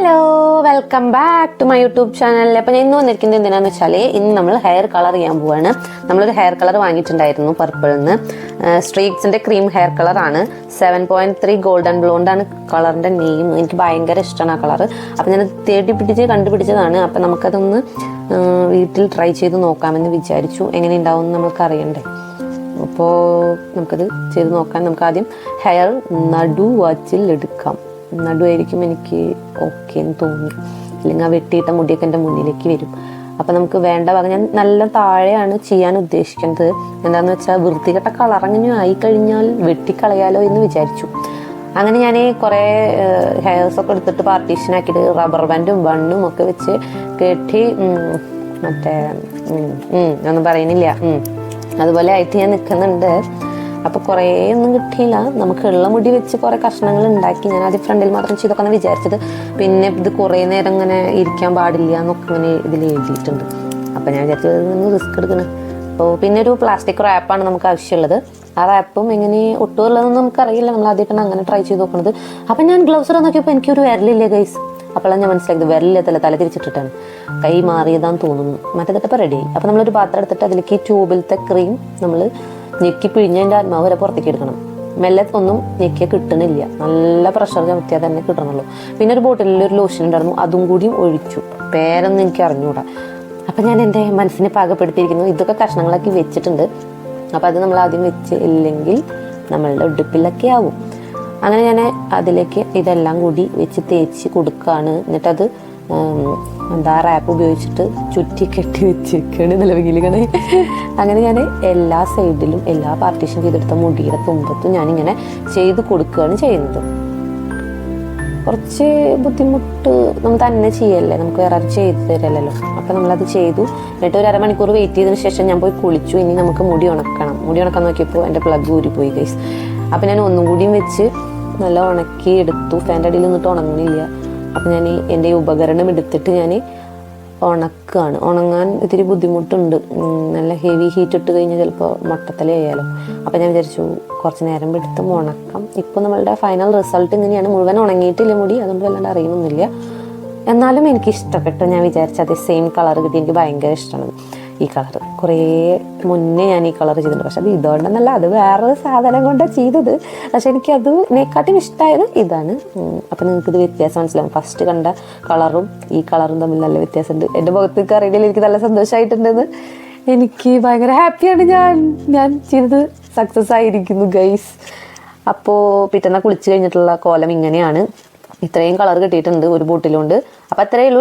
Hello welcome back to my YouTube channel അപ്പോൾ ഞാൻ ഇന്ന് വന്നിരിക്കുന്നത് എന്തിനാന്ന് വെച്ചാൽ ഇന്ന് നമ്മൾ ഹെയർ കളർ ചെയ്യാൻ പോവാണ്. നമ്മളൊരു ഹെയർ കളർ വാങ്ങിയിട്ടുണ്ടായിരുന്നു പർപ്പിളിൽ നിന്ന് സ്ട്രീക്സിന്റെ ക്രീം ഹെയർ കളറാണ് സെവൻ പോയിന്റ് ത്രീ ഗോൾഡൻ ബ്ലോണ്ടാണ് കളറിന്റെ നെയിം എനിക്ക് ഭയങ്കര ഇഷ്ടമാണ് ആ കളർ അപ്പോൾ ഞാൻ തേടി പിടിച്ച് കണ്ടുപിടിച്ചതാണ്. അപ്പോൾ നമുക്കതൊന്ന് വീട്ടിൽ ട്രൈ ചെയ്ത് നോക്കാമെന്ന് വിചാരിച്ചു. എങ്ങനെ ഉണ്ടാവും എന്ന് നമുക്ക് അറിയണ്ടേ? അപ്പോൾ നമുക്കത് ചെയ്ത് നോക്കാൻ നമുക്ക് ആദ്യം ഹെയർ നടു വാച്ചിൽ എടുക്കാം. നടുവായിരിക്കും എനിക്ക് ഓക്കെ എന്ന് തോന്നി. അല്ലെങ്കിൽ ആ വെട്ടിയിട്ട മുടിയൊക്കെ എന്റെ മുന്നിലേക്ക് വരും. അപ്പം നമുക്ക് വേണ്ട ഭാഗം ഞാൻ നല്ല താഴെയാണ് ചെയ്യാൻ ഉദ്ദേശിക്കുന്നത്. എന്താണെന്ന് വെച്ചാൽ വൃത്തികെട്ട കളറങ്ങനെ ആയി കഴിഞ്ഞാൽ വെട്ടിക്കളയാലോ എന്ന് വിചാരിച്ചു. അങ്ങനെ ഞാൻ കുറേ ഹെയർസൊക്കെ എടുത്തിട്ട് പാർട്ടീഷൻ ആക്കിയിട്ട് റബ്ബർ ബാൻഡും ബണ്ണും ഒക്കെ വെച്ച് കെട്ടി മറ്റേ ഒന്നും പറയുന്നില്ല. അതുപോലെ ആയിട്ട് ഞാൻ നിൽക്കുന്നുണ്ട് അപ്പോൾ കുറേ ഒന്നും കിട്ടിയില്ല. നമുക്ക് ഉള്ള മുടി വെച്ച് കുറേ കഷ്ണങ്ങൾ ഉണ്ടാക്കി ഞാൻ ആദ്യം ഫ്രണ്ടിൽ മാത്രം ചെയ്തൊക്കെ വിചാരിച്ചത്. പിന്നെ ഇത് കുറേ നേരം ഇങ്ങനെ ഇരിക്കാൻ പാടില്ല എന്നൊക്കെ ഇങ്ങനെ ഇതിൽ എഴുതിയിട്ടുണ്ട്. അപ്പോൾ ഞാൻ വിചാരിച്ചത് റിസ്ക് എടുക്കണം. അപ്പോൾ പിന്നെ ഒരു പ്ലാസ്റ്റിക് റാപ്പാണ് നമുക്ക് ആവശ്യമുള്ളത്. ആ റാപ്പും എങ്ങനെ ഒട്ടുമുള്ളതെന്ന് നമുക്കറിയില്ല. നമ്മൾ ആദ്യമായിട്ടാണ് അങ്ങനെ ട്രൈ ചെയ്ത് നോക്കുന്നത് അപ്പം ഞാൻ ഗ്ലൗസ് ഇടാൻ നോക്കിയപ്പോൾ എനിക്കൊരു വിരലില്ലേ ഗൈസ് അപ്പോഴാണ് ഞാൻ മനസ്സിലാക്കിയത് വിരലില്ല തല? തിരിച്ചിട്ടിട്ടാണ്. കൈ മാറിയതാന്ന് തോന്നുന്നു. മറ്റേതിട്ടപ്പോൾ റെഡി അപ്പോൾ നമ്മളൊരു പാത്രം എടുത്തിട്ട് അതിലേക്ക് ട്യൂബിലത്തെ ക്രീം നമ്മൾ ഞെക്കി പിഴിഞ്ഞതിന്റെ ആത്മാവ് വരെ പുറത്തേക്ക് എടുക്കണം. മെല്ലെ ഒന്നും ഞെക്കിയ കിട്ടണില്ല. നല്ല പ്രഷർ ചമത്തിയാൽ തന്നെ കിട്ടണുള്ളൂ. പിന്നെ ഒരു ബോട്ടിലിൽ ഒരു ലോഷൻ ഉണ്ടായിരുന്നു. അതും കൂടിയും ഒഴിച്ചു. പേരൊന്നും എനിക്ക് അറിഞ്ഞുകൂടാ അപ്പം ഞാൻ എന്റെ മനസ്സിനെ പാകപ്പെടുത്തിയിരിക്കുന്നു. ഇതൊക്കെ കഷ്ണങ്ങളാക്കി വെച്ചിട്ടുണ്ട്. അപ്പം അത് നമ്മൾ ആദ്യം വെച്ച് ഇല്ലെങ്കിൽ നമ്മളുടെ ഉടുപ്പിലൊക്കെ ആവും. അങ്ങനെ ഞാൻ അതിലേക്ക് ഇതെല്ലാം കൂടി വെച്ച് തേച്ച് കൊടുക്കുകയാണ് എന്നിട്ടത് എന്താ റാപ്പ് ഉപയോഗിച്ചിട്ട് ചുറ്റി കെട്ടി വെച്ചേക്കാണ് നിലവിലിങ്ങനെ അങ്ങനെ ഞാൻ എല്ലാ സൈഡിലും എല്ലാ പാർട്ടീഷൻ ചെയ്തെടുത്ത മുടിയുടെ തുമ്പത്തും ഞാനിങ്ങനെ ചെയ്ത് കൊടുക്കുകയാണ് ചെയ്യുന്നത്. കുറച്ച് ബുദ്ധിമുട്ട് നമ്മൾ തന്നെ ചെയ്യല്ലേ? നമുക്ക് വേറെ ആരും ചെയ്ത് തരല്ലോ അപ്പം നമ്മളത് ചെയ്തു. എന്നിട്ട് ഒരു അരമണിക്കൂർ വെയിറ്റ് ചെയ്തതിന് ശേഷം ഞാൻ പോയി കുളിച്ചു. ഇനി നമുക്ക് മുടി ഉണക്കണം. മുടി ഉണക്കാൻ നോക്കിയപ്പോൾ എന്റെ പ്ലഗ് ഊരിപ്പോയി ഗൈസ് അപ്പം ഞാൻ ഒന്നും കൂടിയും വെച്ച് നല്ല ഉണക്കി എടുത്തു ഫാന്റെ അടിയിൽ നിന്നിട്ട് ഉണങ്ങുന്നില്ല. അപ്പം ഞാൻ എന്റെ ഉപകരണം എടുത്തിട്ട് ഞാൻ ഉണക്കുകയാണ് ഉണങ്ങാൻ ഇത്തിരി ബുദ്ധിമുട്ടുണ്ട്. നല്ല ഹെവി ഹീറ്റ് ഇട്ട് കഴിഞ്ഞാൽ ചിലപ്പോൾ മൊട്ടത്തലേ അപ്പോൾ അപ്പം ഞാൻ വിചാരിച്ചു കുറച്ച് നേരം എടുത്ത് ഉണക്കാം. ഇപ്പോൾ നമ്മളുടെ ഫൈനൽ റിസൾട്ട് ഇങ്ങനെയാണ്. മുഴുവൻ ഉണങ്ങിയിട്ടില്ല മുടി? അതുകൊണ്ട് വല്ലാണ്ട് അറിയുന്നില്ല എന്നാലും എനിക്ക് ഇഷ്ടപ്പെട്ടു ഞാൻ വിചാരിച്ച അതേ സെയിം കളർ കിട്ടി എനിക്ക് ഭയങ്കര ഇഷ്ടമാണ്. ഈ കളർ കുറേ മുന്നേ ഞാൻ ഈ കളർ ചെയ്തിട്ടുണ്ട്. പക്ഷെ അത് ഇതുകൊണ്ടെന്നല്ല അത് വേറൊരു സാധനം കൊണ്ടാണ് ചെയ്തത്. പക്ഷെ എനിക്ക് അതിനെക്കാട്ടും ഇഷ്ടമായത് ഇതാണ്. അപ്പം നിങ്ങൾക്കിത് വ്യത്യാസം മനസ്സിലാവും. ഫസ്റ്റ് കണ്ട കളറും ഈ കളറും തമ്മിൽ നല്ല വ്യത്യാസമുണ്ട്. എന്റെ മുഖത്തേക്ക് അറിയില്ല എനിക്ക് നല്ല സന്തോഷമായിട്ടുണ്ടെന്ന് എനിക്ക് ഭയങ്കര ഹാപ്പിയാണ് ഞാൻ. ഞാൻ ചെയ്തത് സക്സസ് ആയിരിക്കുന്നു ഗൈസ് അപ്പോൾ പിറ്റന്ന കുളിച്ച് കഴിഞ്ഞിട്ടുള്ള കോലം ഇങ്ങനെയാണ്. ഇത്രയും കളർ കിട്ടിയിട്ടുണ്ട് ഒരു ബോട്ടിലുണ്ട് അപ്പോൾ അത്രയേ ഉള്ളൂ.